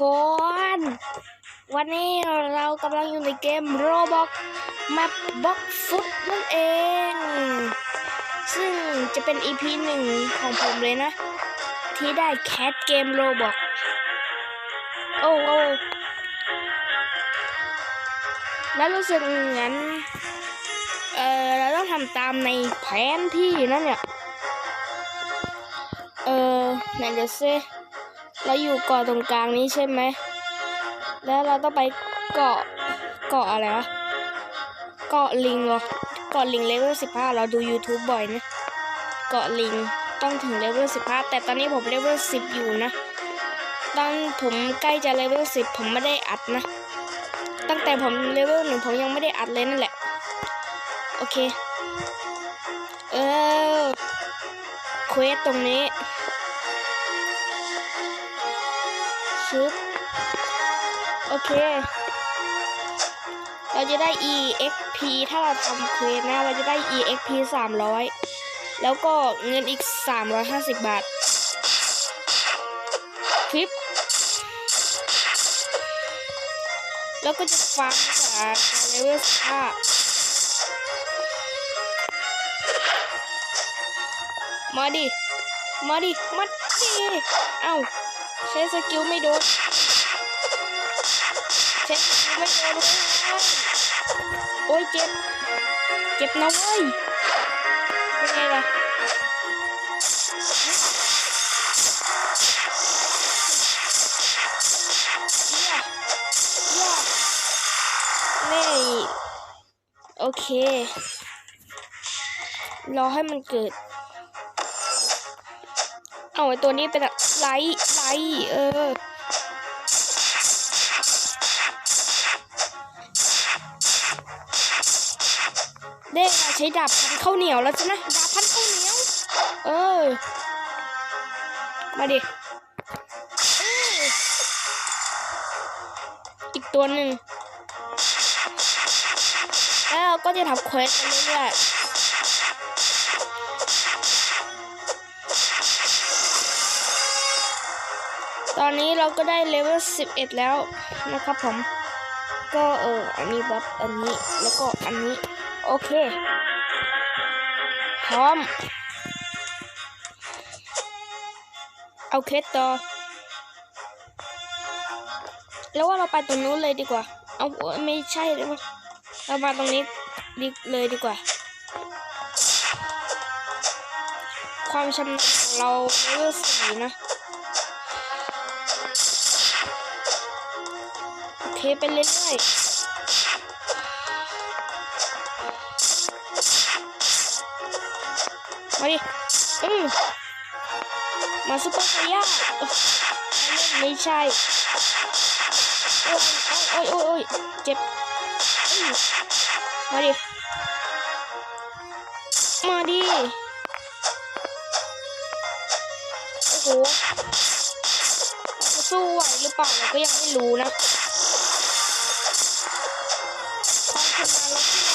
คน วันนี้เรากำลังอยู่ในเกมโรบอกแมปบ็อกฟุตนั่นเอง ซึ่งจะเป็น EP หนึ่งของผมเลยนะ ที่ได้แคสเกมโรบอกโอ้โอ้แล้วรู้สึกเหมือนเออเราต้องทำตามในแผนที่นั่นเนี่ย เออไหนเดี๋ยวซิ เราอยู่เกาะตรงกลางนี้ใช่ไหม แล้วเราต้องไปเกาะเกาะอะไรวะ เกาะลิงเหรอ เกาะลิงเลเวลสิบห้าเราดู YouTube บ่อยนะ เกาะลิงต้องถึงเลเวลสิบห้าแต่ตอนนี้ผมเลเวลสิบอยู่นะ ตอนผมใกล้จะเลเวลสิบผมไม่ได้อัดนะ ตั้งแต่ผมเลเวลหนึ่งผมยังไม่ได้อัดเลยนั่นแหละ โอเค เออเควสตรงนี้ เค เราจะได้ EXP ถ้าเราทำเควสนะ เราจะได้ EXP 300 แล้วก็เงินอีก 350 บาทคลิป แล้วก็จะฟังจากเลเวล5มาดิ มาดิ มาดิ เอ้า ใช้สกิลไม่โดน ช้สกิลไม่โดนเลยโอ้ยเจ็บ เจ็บนะเว้ย เป็นไงล่ะเย่โอเค รอให้มันเกิด เอาไอ้ตัวนี้เป็นไลท์ไลท์เออ เด้งอะใช้ดาบพันข้าวเหนียวแล้วจ้ะนะดาบพันข้าวเหนียว เออ มาดิเอออีกตัวหนึ่งแล้วเราก็จะทำเควสไปเรื่อยๆตอนนี้เราก็ได้เลเวล11 แล้วนะครับผม ก็เออ อันนี้บัฟอันนี้แล้วก็อันนี้ โอเค พร้อม เอาเคสต่อ แล้วว่าเราไปตรงนู้นเลยดีกว่า เอาไม่ใช่เลยมั้งเรามาตรงนี้ดีเลยดีกว่า ความชำนาญของเราเลเวลสี่นะโอเคไปเรื่อยๆ มาดิ อืมมาซุปเปอร์ไซย่าไม่ใช่ โอ้ยโอ้ยโอ้ยโอ้ยเจ็บ มาดิ มาดิ โอ้โหจะสู้ไหวหรือเปล่าเราก็ยังไม่รู้นะความชนขึ้นแล้ว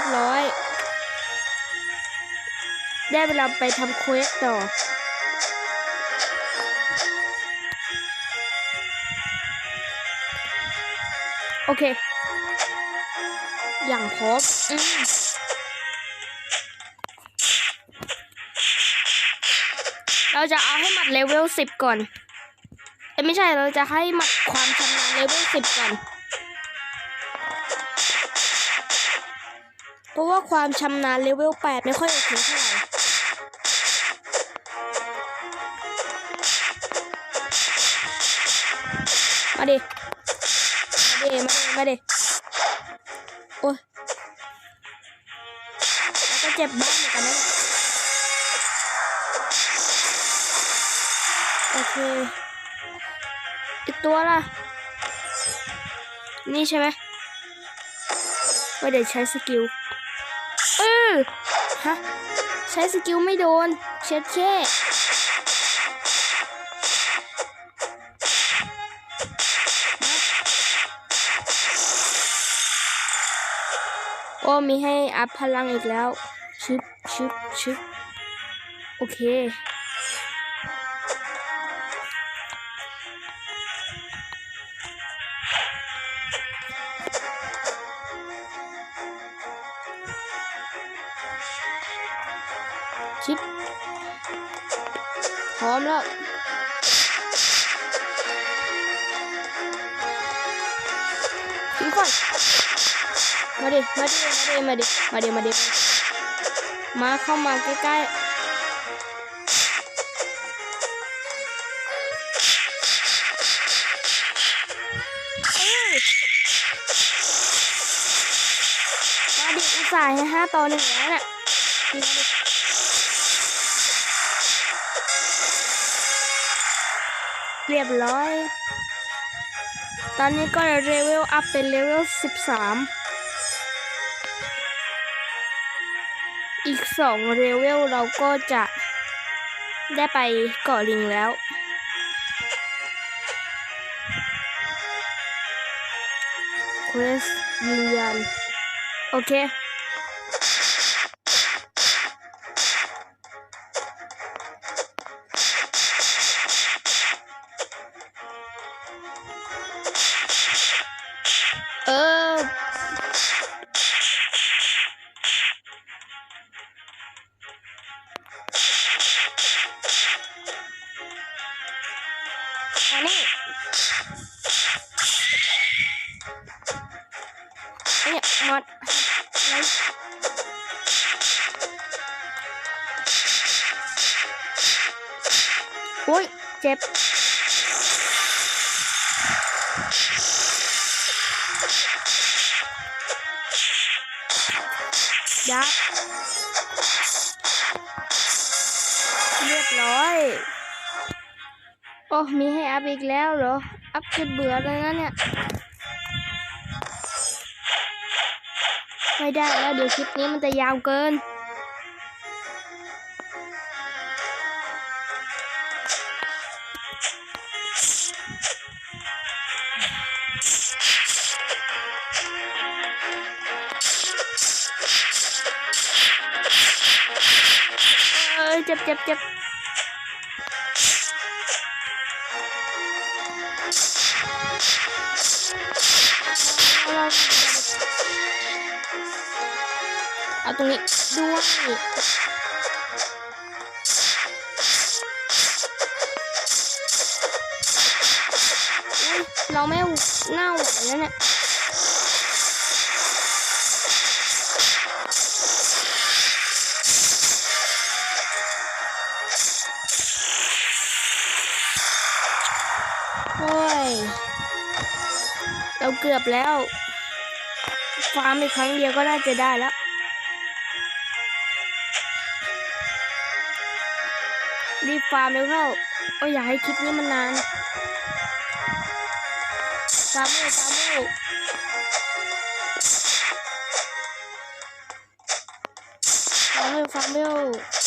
ยบร้อย ได้เวลาไปทำเควสต่อ โอเค อย่างพร้อมเราจะเอาให้หมัดเลเวลสิบก่อนเอ้ไม่ใช่เราจะให้หมัดความชำนาญเลเวลสิบก่อน ราะว่าความชำนาญเลเวล 8 ไม่ค่อยโอเคเท่าไหร่มาดิ มาดิ มาดิ มาดิ โอ้ยแล้วก็เจ็บบ้างเหมือนกันนะเนี่ยโอเค อีกตัวล่ะ นี่ใช่ไหมว่าเดี๋ยวใช้สกิล ฮะ ใช้สกิลไม่โดน เช็ดแค่โอ้มีให้อัพพลังอีกแล้ว ชึบชึบชึบโอเค พร้อมแล้วชิปก่อนมาดิมาดิมาดิมาดิมาดิมาดิมาเข้ามาใกล้ๆเอ้ยมาดิอุตส่าห์ให้ห้าต่อหนึ่งแล้วน่ะ เรียบร้อย ตอนนี้ก็เลเวลอัพเป็นเลเวลสิบสามอีกสองเลเวลเราก็จะได้ไปเกาะลิงแล้ว เควสยืนยันโอเค อันนี้อันนี้มัดไว้โอ้ยเจ็บยับเรียบร้อย โอ้มีให้อัพอีกแล้วเหรอ อัพจนเบื่อเลยนะเนี่ย ไม่ได้แล้วเดี๋ยวคลิปนี้มันจะยาวเกิน เอ้ยเจ็บเจ็บเจ็บ เอาตรงนี้ด้วยเราไม่เน่าหวานแล้วเนี่ย เราเกือบแล้ว ฟาร์มอีกครั้งเดียวก็น่าจะได้แล้ว รีบฟาร์มเร็วเข้าโอ้อยากให้คลิปนี้มันนาน ฟาร์มเร็วฟาร์มเร็วฟาร์มเร็วฟาร์มเร็ว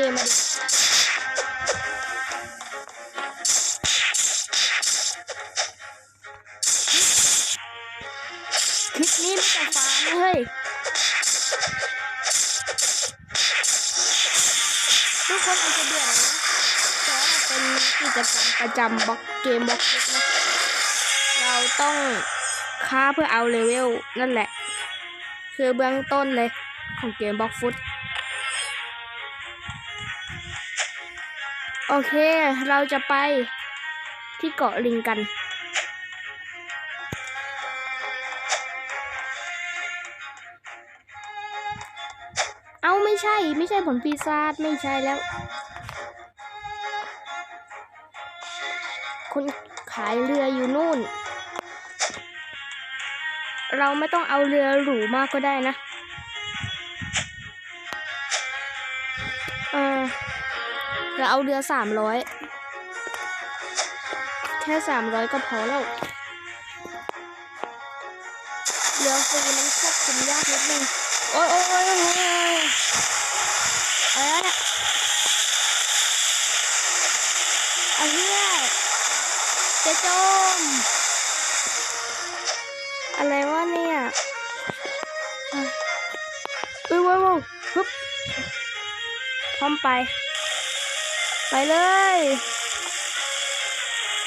ดมาดมาเดคลิปนี้ไม่แต่ฟาร์มนะเฮ้ยทุกคนอาจจะเบื่อนะแต่ว่าเป็นกิจกรรมประจำบล็อกเกมบล็อกฟุตนะเราต้องค้าเพื่อเอาเลเวลนั่นแหละ คือเบื้องต้นเลยของเกมบล็อกฟุต โอเค เราจะไปที่เกาะลิงกัน เอาไม่ใช่ ไม่ใช่ผลปีศาจไม่ใช่แล้ว คนขายเรืออยู่นู่น เราไม่ต้องเอาเรือหรูมากก็ได้นะ เราเอาเรือสามร้อยแค่สามร้อยก็พอแล้วเรือฟรีมันควบคุมยากนิดนึงโอ้ยโอ้ยโอ้ยอะไรวะเนี่ยไอ้เหี้ยจะจม อะไรวะเนี่ยอะเอ้ยว้าวว้าวฮึบพร้อมไป ไปเลย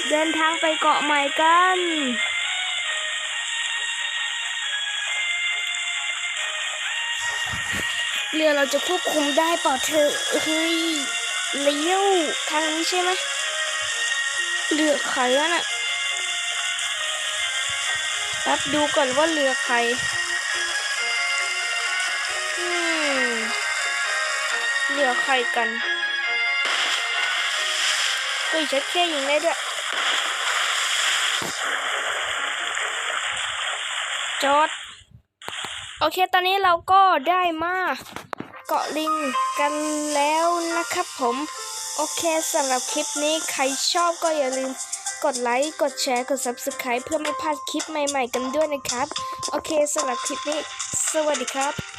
เดินทางไปเกาะใหม่กันเรือเราจะควบคุมได้เปล่าเธอเฮ้ยเลี้ยวทางนี้ใช่ไหมเรือใครวะน่ะแป๊บดูก่อนว่าเรือใครเรือใครกัน เฮ้ยฉันแค่ยิงได้ด้วยจอดโอเค ตอนนี้เราก็ได้มาเกาะลิงกันแล้วนะครับผม โอเคสำหรับคลิปนี้ใครชอบก็อย่าลืมกดไลค์ กดแชร์ กด Subscribe เพื่อไม่พลาดคลิปใหม่ๆกันด้วยนะครับ โอเคสำหรับคลิปนี้ สวัสดีครับ